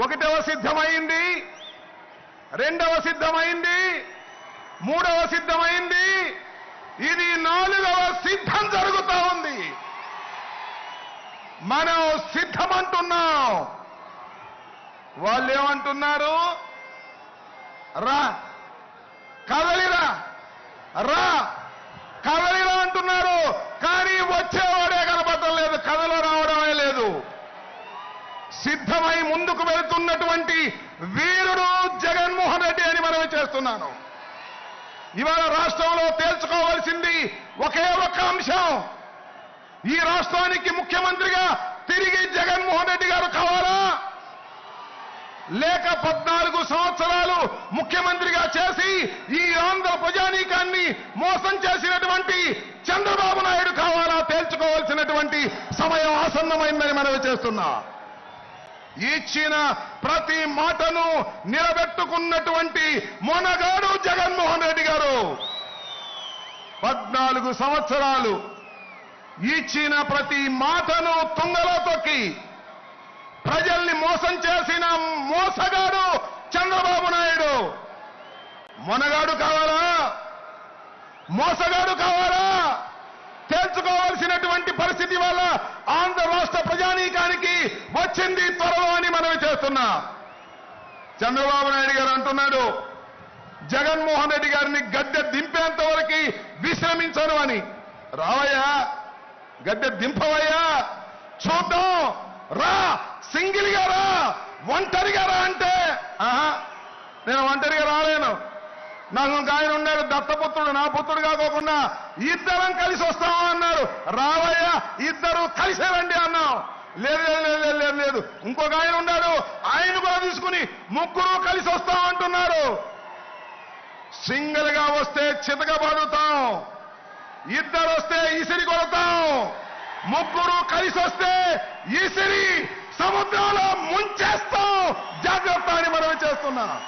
ఒకటవ సిద్ధమైంది రెండవ సిద్ధమైంది మూడవ సిద్ధమైంది ఇది నాలుగవ సిద్ధం జరుగుతూ ఉంది. మనం సిద్ధమంటున్నాం. వాళ్ళు ఏమంటున్నారు రా. కదలిరా. రా. సిద్ధమై ముందుకు వెళుతున్నటువంటి వీరుడు జగన్మోహన్ రెడ్డి అని మనవి చేస్తున్నాను. ఇవాళ రాష్ట్రంలో తేల్చుకోవాల్సింది ఒకే ఒక్క అంశం. ఈ రాష్ట్రానికి ముఖ్యమంత్రిగా తిరిగి జగన్మోహన్ రెడ్డి గారు కావాలా? లేక పద్నాలుగు సంవత్సరాలు ముఖ్యమంత్రిగా చేసి ఈ ఆంధ్ర ప్రజానీకాన్ని మోసం చేసినటువంటి చంద్రబాబు నాయుడు కావాలా? తేల్చుకోవాల్సినటువంటి సమయం ఆసన్నమైందని మనవి చేస్తున్నా. ఇచ్చిన ప్రతి మాటను నిలబెట్టుకున్నటువంటి మొనగాడు జగన్మోహన్ రెడ్డి గారు. పద్నాలుగు సంవత్సరాలు ఇచ్చిన ప్రతి మాటను తుంగలో తొక్కి ప్రజల్ని మోసం చేసిన మోసగాడు చంద్రబాబు నాయుడు. మొనగాడు కావాలా? మోసగాడు కావాలా? తేల్చుకోవాల్సినటువంటి పరిస్థితి వల్ల ఆంధ్ర రాష్ట్ర ప్రజానీకానికి వచ్చింది త్వరలో అని మనవి చేస్తున్నా చంద్రబాబు నాయుడు గారు అంటున్నాడు జగన్మోహన్ రెడ్డి గారిని గద్దె దింపేంత వరకు విశ్రమించను అని. రావయ్యా గద్దె దింపవయ్యా. చూద్దాం. రా. సింగిల్గా రా. ఒంటరిగా రా అంటే. ఆహా నేను ఒంటరిగా రాలేను. నాకు ఆయన ఉన్నాడు దత్తపుత్రుడు నా పుత్రుడు కాకోకుండా ఇద్దరం కలిసి వస్తాం అన్నారు రావయ్య ఇద్దరు కలిసే రండి అన్నాం. లేదు లేదు లేదు లేదు లేదు ఇంకొక ఆయన ఉన్నాడు. ఆయన కూడా తీసుకుని ముగ్గురు కలిసి వస్తాం అంటున్నారు సింగిల్గా వస్తే చితకబడుతాం ఇద్దరు వస్తే ఇసిరి కొడతాం. ముగ్గురు కలిసి వస్తే ఇసిరి సముద్రంలో ముంచేస్తాం. జాగ్రత్త అని మనం చేస్తున్నాం.